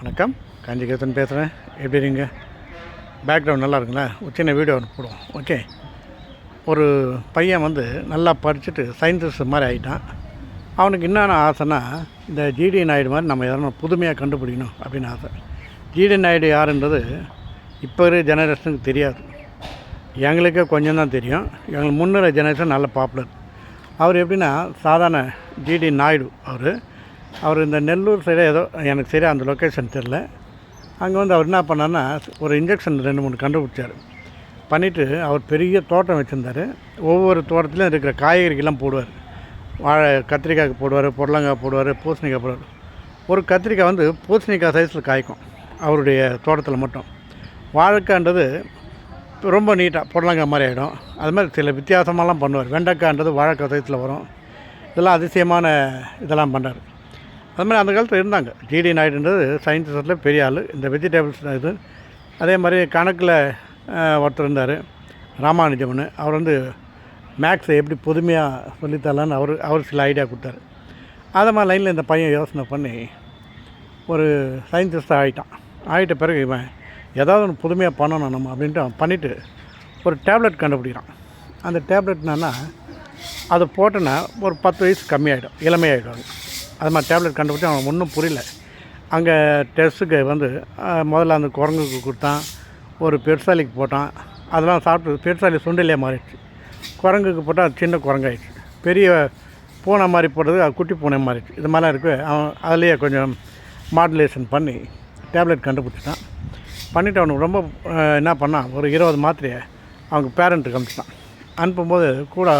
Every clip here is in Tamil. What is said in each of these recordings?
வணக்கம். காஞ்சிகேதன் பேசுகிறேன் எப்படி இருங்க பேக்ரவுண்ட் நல்லா இருக்குங்களா ஒரு சின்ன வீடியோ போடுவோம். ஓகே ஒரு பையன் வந்து நல்லா படிச்சுட்டு சயின்டிஸ்ட் மாதிரி ஆகிட்டான் அவனுக்கு என்னென்ன ஆசைன்னா இந்த ஜிடி நாயுடு மாதிரி நம்ம எதனா புதுமையாக கண்டுபிடிக்கணும் அப்படின்னு ஆசை. ஜிடி நாயுடு யாருன்றது இப்போ இருக்கிற ஜெனரேஷனுக்கு தெரியாது. எங்களுக்கே கொஞ்சம் தான் தெரியும். எங்களுக்கு முன்னுற ஜெனரேஷன் நல்ல பாப்புலர் அவர் எப்படின்னா சாதாரண ஜிடி நாயுடு அவர். அவர் இந்த நெல்லூர் சைடு ஏதோ எனக்கு சரியாக அந்த லொக்கேஷன் தெரில அங்கே வந்து அவர் என்ன பண்ணார்னா ஒரு இன்ஜெக்ஷன் ரெண்டு மூணு கண்டுபிடிச்சார். பண்ணிவிட்டு அவர் பெரிய தோட்டம் வச்சுருந்தார். ஒவ்வொரு தோட்டத்துலையும் இருக்கிற காய்கறிகள்லாம் போடுவார். வாழை கத்திரிக்காய்க்கு போடுவார் புடலங்காய் போடுவார் பூசணிக்காய் போடுவார். ஒரு கத்திரிக்காய் வந்து பூசணிக்காய் சைஸில் காய்க்கும் அவருடைய தோட்டத்தில் மட்டும். வாழைக்கான்றது ரொம்ப நீட்டாக புடலங்காய் மாதிரி ஆகிடும் அது மாதிரி சில வித்தியாசமாலாம் பண்ணுவார். வெண்டைக்கான்றது வாழைக்காய் சைஸில் வரும். இதெல்லாம் அதிசயமான இதெல்லாம் பண்ணார். அது மாதிரி அந்த காலத்தில் இருந்தாங்க. ஜிடி நாயுடுன்றது சயின்டிஸ்டில் பெரிய ஆள். இந்த வெஜிடபிள்ஸ் இது. அதே மாதிரி கணக்கில் ஒருத்தர் இருந்தார். ராமானுஜம்னு அவர் வந்து மேக்ஸை எப்படி புதுமையாக சொல்லித்தரலான்னு அவர் அவர் சில ஐடியா கொடுத்தாரு. அதை மாதிரி லைனில் இந்த பையன் யோசனை பண்ணி ஒரு சயின்டிஸ்டாக ஆகிட்டான் ஆகிட்ட பிறகு இவன் ஏதாவது ஒன்று புதுமையாக பண்ணணும் நம்ம அப்படின்ட்டு அவன் பண்ணிவிட்டு ஒரு டேப்லெட் கண்டுபிடிக்கிறான். அந்த டேப்லெட் என்னென்னா அதை போட்டோன்னா ஒரு பத்து வயசு கம்மியாகிடும் இளமையாகிடும் அது மாதிரி டேப்லெட் கண்டுபிடிச்சி அவன் ஒன்றும் புரியல. அங்கே டெஸ்ட்டுக்கு வந்து முதல்ல அந்த குரங்குக்கு கொடுத்தான். ஒரு பெருசாலிக்கு போட்டான். அதெல்லாம் சாப்பிட்டு பெருசாலி சுண்டிலே மாறிடுச்சு. குரங்குக்கு போட்டால் அது சின்ன குரங்காயிடுச்சு. பெரிய பூனை மாதிரி போட்டது அது குட்டி பூனை மாறிடுச்சு. இது மாதிரிலாம் இருக்கு. அவன் அதுலேயே கொஞ்சம் மாடுலேஷன் பண்ணி டேப்லெட் கண்டுபிடிச்சிட்டான். பண்ணிவிட்டு அவனுக்கு ரொம்ப என்ன பண்ணான்? ஒரு இருபது மாத்திரையை அவங்க பேரண்ட்டுக்கு அனுப்பிச்சிட்டான். அனுப்பும்போது கூட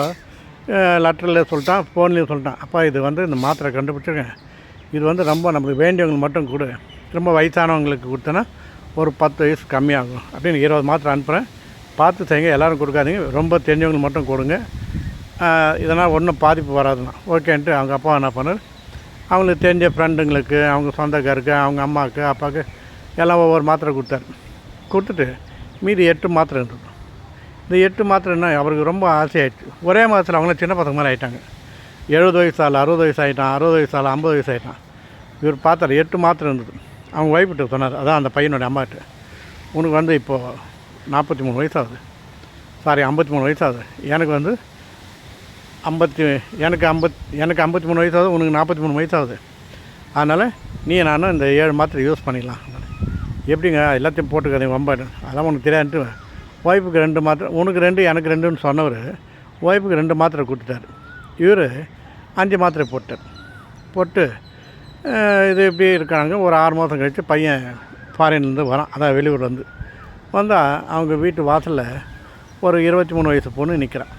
லெட்டரில் சொல்லிட்டான் ஃபோன்லேயும் சொல்லிட்டான். அப்பா இது வந்து இந்த மாத்திரை கண்டுபிடிச்சிருக்கேன் இது வந்து ரொம்ப நம்மளுக்கு வேண்டியவங்களுக்கு மட்டும் கொடு. ரொம்ப வயசானவங்களுக்கு கொடுத்தோன்னா ஒரு பத்து வயசு கம்மியாகும். அப்படின்னு இருபது மாத்திரை அனுப்புகிறேன் பார்த்து செய்யுங்க எல்லோரும் கொடுக்காதீங்க. ரொம்ப தெரிஞ்சவங்களுக்கு மட்டும் கொடுங்க. இதனால் ஒன்றும் பாதிப்பு வராதுண்ணா. ஓகேன்ட்டு அவங்க அப்பா என்ன பண்ணார்? அவங்களுக்கு தெரிஞ்ச ஃப்ரெண்டுங்களுக்கு அவங்க சொந்தக்காருக்கு அவங்க அம்மாவுக்கு அப்பாவுக்கு எல்லாம் ஒவ்வொரு மாத்திரை கொடுத்தாரு. கொடுத்துட்டு மீதி எட்டு மாத்திரை இருந்தது. இந்த எட்டு மாத்திரை என்ன அவருக்கு ரொம்ப ஆசையாயிடுச்சு. ஒரே மாதத்தில் அவங்களும் சின்ன பசங்க மாதிரி ஆகிட்டாங்க எழுபது வயசு ஆள் அறுபது வயசு ஆகிட்டான் அறுபது வயசு ஆள் ஐம்பது வயசு ஆகிட்டான் இவர் பார்த்தார் எட்டு மாத்திரை இருந்தது. அவங்க ஒய்ஃப்கிட்ட சொன்னார் அதான் அந்த பையனுடைய அம்மாகிட்ட உனக்கு வந்து இப்போது நாற்பத்தி மூணு வயசாகுது. சாரி ஐம்பத்தி மூணு வயசாகுது. எனக்கு வந்து ஐம்பத்தி எனக்கு ஐம்பத் எனக்கு ஐம்பத்தி மூணு வயசாகுது உனக்கு நாற்பத்தி மூணு வயசாகுது. அதனால் நீ நானும் இந்த ஏழு மாத்திரை யூஸ் பண்ணிடலாம். எப்படிங்க எல்லாத்தையும் போட்டுக்காதீங்க ரொம்ப அதெல்லாம் உனக்கு தெரியாதுன்ட்டு ஒய்ஃபுக்கு ரெண்டு மாத்திரை உனக்கு ரெண்டு எனக்கு ரெண்டுன்னு சொன்னவர் ஒய்ஃபுக்கு ரெண்டு மாத்திரை கொடுத்துட்டார். இவர் அஞ்சு மாத்திரை போட்டார். போட்டு இது இப்படி இருக்காங்க. ஒரு ஆறு மாதம் கழித்து பையன் ஃபாரின்லேருந்து வரான். அதான் வெளியூர்லேருந்து வந்தால் அவங்க வீட்டு வாசலில் ஒரு இருபத்தி மூணு வயசு பொண்ணு நிற்கிறான்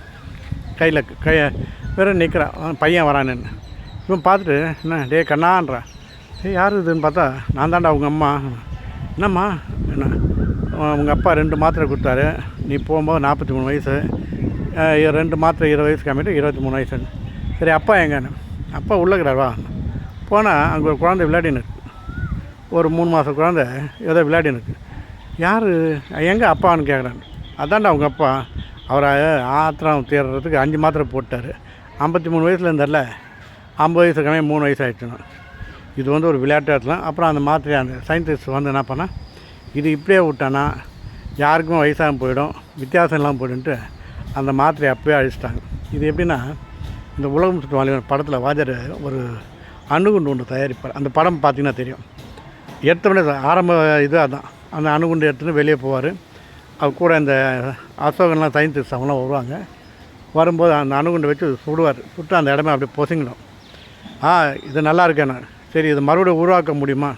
கையில் கை வெறும் நிற்கிறான் பையன் வரான்னு. இவன் பார்த்துட்டு என்ன டே கண்ணான்றான் யார் இதுன்னு பார்த்தா நான் தாண்டா அவங்க அம்மா. என்னம்மா? என்ன? உங்கள் அப்பா ரெண்டு மாத்திரை கொடுத்தாரு. நீ போகும்போது நாற்பத்தி மூணு வயசு. ரெண்டு மாத்திரை இருபது வயசு கம்மிட்டு இருபத்தி மூணு வயசு சரி அப்பா எங்கன்னு? அப்பா உள்ளக்கிறார் வா போனால் அங்கே ஒரு குழந்தை விளையாடின்னு ஒரு மூணு மாதம் குழந்தை ஏதோ விளையாடினுக்கு யார்? எங்கே அப்பான்னு கேட்குறேன் அதான்டா அவங்க அப்பா. அவரை ஆத்திரம் தீர்றதுக்கு அஞ்சு மாத்திரை போட்டார். ஐம்பத்தி மூணு வயசில் இருந்தார்ல. ஐம்பது வயசு கம்மியாக மூணு வயசு ஆயிடுச்சுன்னா. இது வந்து ஒரு விளையாட்டு இடத்துல அப்புறம் அந்த மாத்திரை அந்த சயின்டிஸ்ட் வந்து என்ன பண்ணா இது இப்படியே விட்டானா யாருக்கும் வயசாக போயிடும் வித்தியாசம் இல்லாமல் போயிடுன்ட்டு அந்த மாத்திரையை அப்போயே அழிச்சிட்டாங்க. இது எப்படின்னா இந்த உலகம் சுற்று வாலிபன் படத்தில் வாஜர் ஒரு அணுகுண்டு ஒன்று தயாரிப்பார். அந்த படம் பார்த்திங்கன்னா தெரியும். எடுத்தவொடனே ஆரம்ப இது அதுதான் அந்த அணுகுண்டு எடுத்துன்னு வெளியே போவார். அவர் கூட இந்த அசோகன்லாம் சயின்டிஸ்ட் அவங்களாம் வருவாங்க. வரும்போது அந்த அணுகுண்டை வச்சு சுடுவார். சுட்டு அந்த இடமே அப்படியே பொசுங்கிடும். ஆ இது நல்லா இருக்கேண்ணா. சரி இது மறுபடியும் உருவாக்க முடியுமா?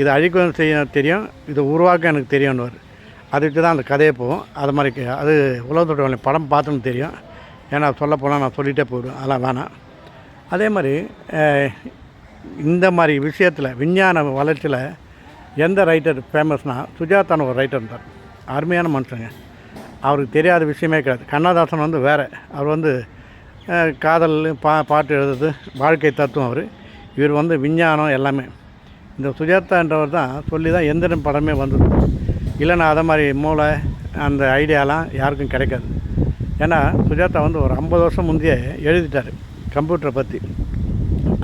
இதை அழிக்கவும் செய்ய தெரியும் இதை உருவாக்க எனக்கு தெரியும்னுவார். அதுக்கு தான் அந்த கதையை போகும். அது மாதிரி அது உலகத்தோட வேலை படம் பார்த்துன்னு தெரியும். ஏன்னா சொல்ல போனால் நான் சொல்லிகிட்டே போயிடுவேன். அதெல்லாம் வேணாம். அதே மாதிரி இந்த மாதிரி விஷயத்தில் விஞ்ஞான வளர்ச்சியில் எந்த ரைட்டர் ஃபேமஸ்னால் சுஜாதான ஒரு ரைட்டர் இருந்தார். அருமையான மனுஷங்க. அவருக்கு தெரியாத விஷயமே கிடையாது. கண்ணதாசன் வந்து வேறு. அவர் வந்து காதல் பா பாட்டு எழுதுறது வாழ்க்கை தத்துவம் அவர். இவர் வந்து விஞ்ஞானம் எல்லாமே. இந்த சுஜாதான்றவர் தான் சொல்லி தான் எந்திரன் படமே வந்தது. இல்லைன்னா அதை மாதிரி மூளை அந்த ஐடியாலாம் யாருக்கும் கிடைக்காது. ஏன்னா சுஜாதா வந்து ஒரு ஐம்பது வருஷம் முந்தைய எழுதிட்டார் கம்ப்யூட்டரை பற்றி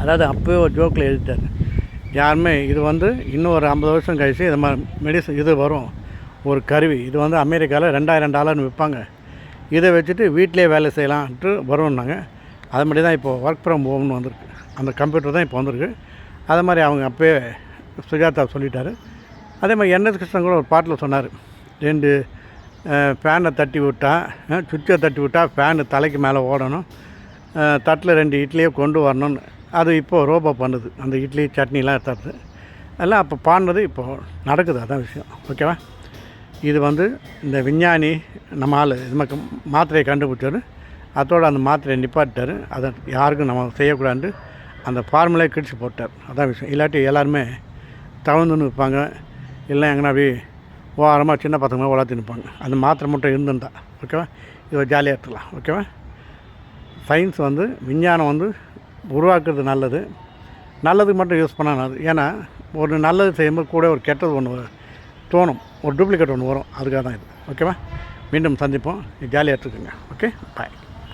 அதாவது அப்போயே ஒரு ஜோக்கில் எழுதிட்டார். யாருமே இது வந்து இன்னும் ஒரு ஐம்பது வருஷம் கழிச்சு இது மாதிரி மெடிசன் இது வரும். ஒரு கருவி. இது வந்து அமெரிக்காவில் ரெண்டாயிரம் டாலர்னு விற்பாங்க. இதை வச்சுட்டு வீட்டிலே வேலை செய்யலான்ட்டு வரும்னாங்க. அது மாதிரி தான் இப்போ ஒர்க் ஃப்ரம் ஹோம்னு வந்திருக்கு. அந்த கம்ப்யூட்டர் தான் இப்போ வந்திருக்கு. அதை மாதிரி அவங்க அப்போயே சுஜாதா சொல்லிட்டாரு. அதே மாதிரி என்எஸ் கிருஷ்ணன் கூட ஒரு பாட்டில் சொன்னார். ரெண்டு ஃபேனை தட்டி விட்டா சுவிட்சை தட்டி விட்டால் ஃபேனு தலைக்கு மேலே ஓடணும். தட்டில் ரெண்டு இட்லியை கொண்டு வரணும்னு. அது இப்போது ரோபோ பண்ணுது. அந்த இட்லி சட்னிலாம் தட்டு எல்லாம் அப்போ பாடினது இப்போது நடக்குது. அதான் விஷயம். ஓகேவா? இது வந்து இந்த விஞ்ஞானி நம்ம ஆள் இது மாதிரி மாத்திரையை கண்டுபிடிச்சாரு அதோட அந்த மாத்திரையை நிப்பாட்டார் அதை யாருக்கும் நம்ம செய்யக்கூடாது அந்த ஃபார்முலே கிழிச்சு போட்டார். அதான் விஷயம். இல்லாட்டி எல்லாருமே தவந்துன்னு இருப்பாங்க. இல்லை எங்கன்னா அப்படி ஓரமாக சின்ன பசங்க வளர்த்து நிற்பாங்க அந்த மாத்திரை மட்டும் இருந்துருந்தா. ஓகேவா? இதை ஜாலியாக எடுத்துக்கலாம் ஓகேவா? சயின்ஸ் வந்து விஞ்ஞானம் வந்து உருவாக்குறது நல்லது. நல்லதுக்கு மட்டும் யூஸ் பண்ணால் ஏன்னா ஒரு நல்லது செய்யும்போது கூட ஒரு கெட்டது ஒன்று தோணும். ஒரு டூப்ளிகேட் ஒன்று வரும். அதுக்காக தான் இது. ஓகேவா? மீண்டும் சந்திப்போம். ஜாலியாக எடுத்துக்கோங்க. ஓகே? பாய்